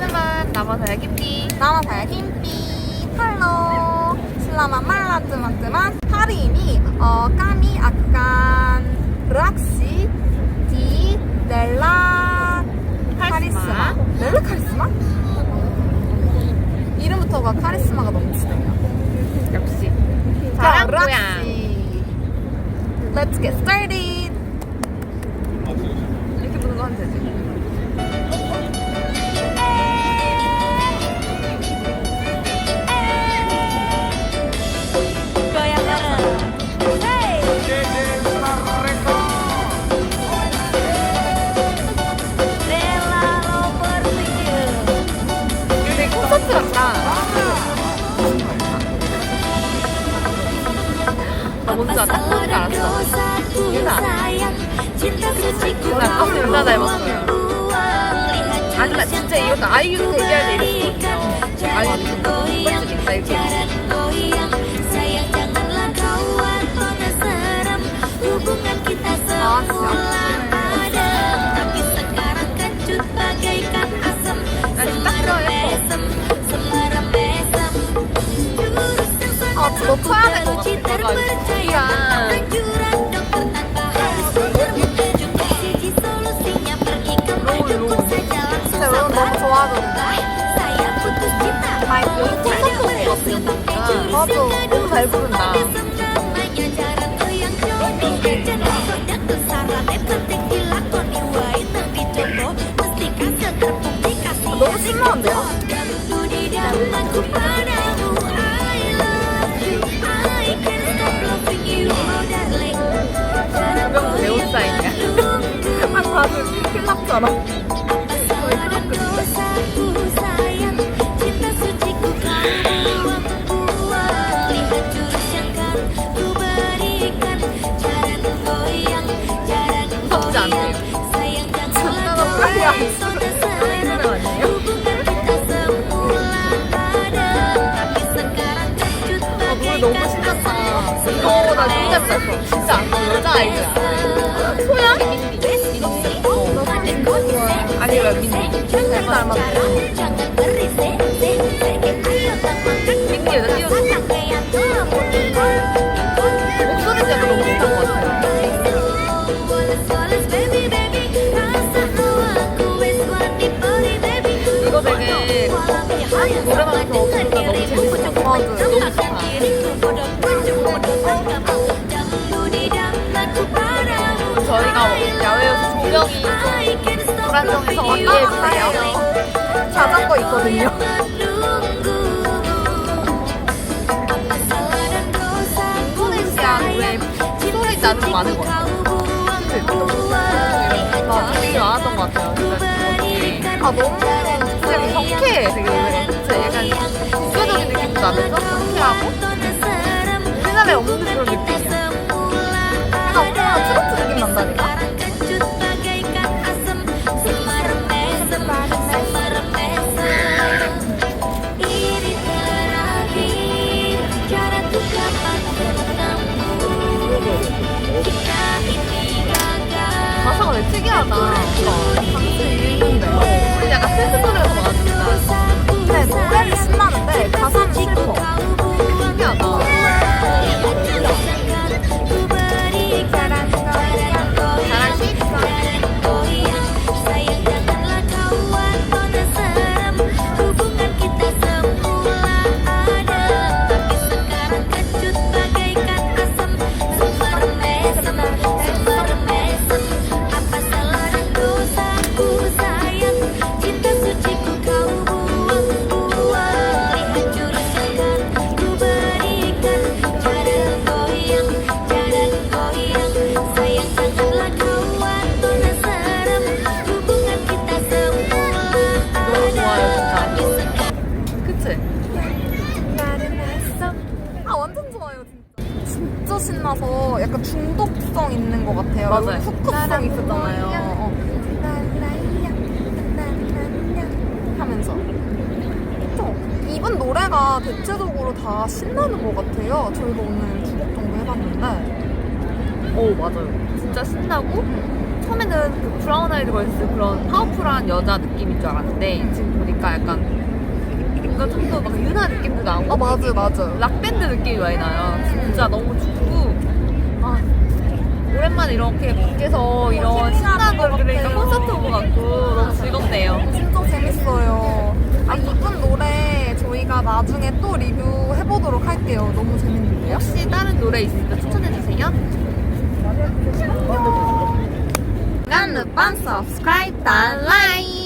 Nama saya Kimpi. Halo. Selamat malam teman-teman. Hari ini uh, kami akan beraksi di Della 카리스마. 넬라 카리스마? 이름부터가 카리스마가 넘치네요. 역시. 자, 자랑고양. 락시. Let's get started. 이렇게 부는 거 하면 되지. 나 뭔지 알아? 딱 뭔지 알았어. 유나. 나 가수 유나 닮았어요. 아니, 나 진짜 이것도 아이유 데뷔할 때 이랬거든요. 아이유 인사 이렇게. 맞아. 너무 잘 부른다. 너무 신나는데요? 명 네온사인이야. 아, 다들 킬났잖아. 너무 신났다. 이거 나. 진짜 안 여자 아이돌이야. 소야? 민니. 어. 아니, 왜 민니? 민니 닮았어. 노래방에서 부르니까 너무 재밌어. 맞아. 너무 좋다. 저희가 야외에서 조명이 불안정해서 이해해주세요. 자전거 있거든요. 인도네시아 노래 소리 나는 많은 것 같아요. 막 되게 많았던 것 같아요. 그래서 아, 너무 되게 경쾌해. 되게 노래가. 진짜 약간 국가적인 느낌도 나면서 경쾌하고 우리나라에 없는 그런 느낌이야. 약간 우리나라 트로트 느낌 난다니까? 특이하다. 읽는 Müslümanız. 약간 중독성 있는 것 같아요. 맞아요. 훅훅성 있었잖아요. 어. 하면서. 또 이번 노래가 대체적으로 다 신나는 것 같아요. 저희가 오늘 두 곡 정도 해봤는데. 오, 맞아요. 진짜 신나고, 처음에는 그 브라운 아이드 걸스 그런 파워풀한 여자 느낌인 줄 알았는데, 지금 보니까 약간 뭔가 좀더막 유나 느낌도 나고 아 맞아 맞아. 락밴드 느낌이 많이 나요. 진짜 너무 좋고 아, 오랜만에 이렇게 밖에서 이런 신나는 노래 들으니까 콘서트 온것 같고 너무 즐겁네요. 진짜 재밌어요. 아 이분 노래 저희가 나중에 또 리뷰 해보도록 할게요. 너무 재밌는데요? 혹시 다른 노래 있으면 추천해주세요. Jangan lupa subscribe like.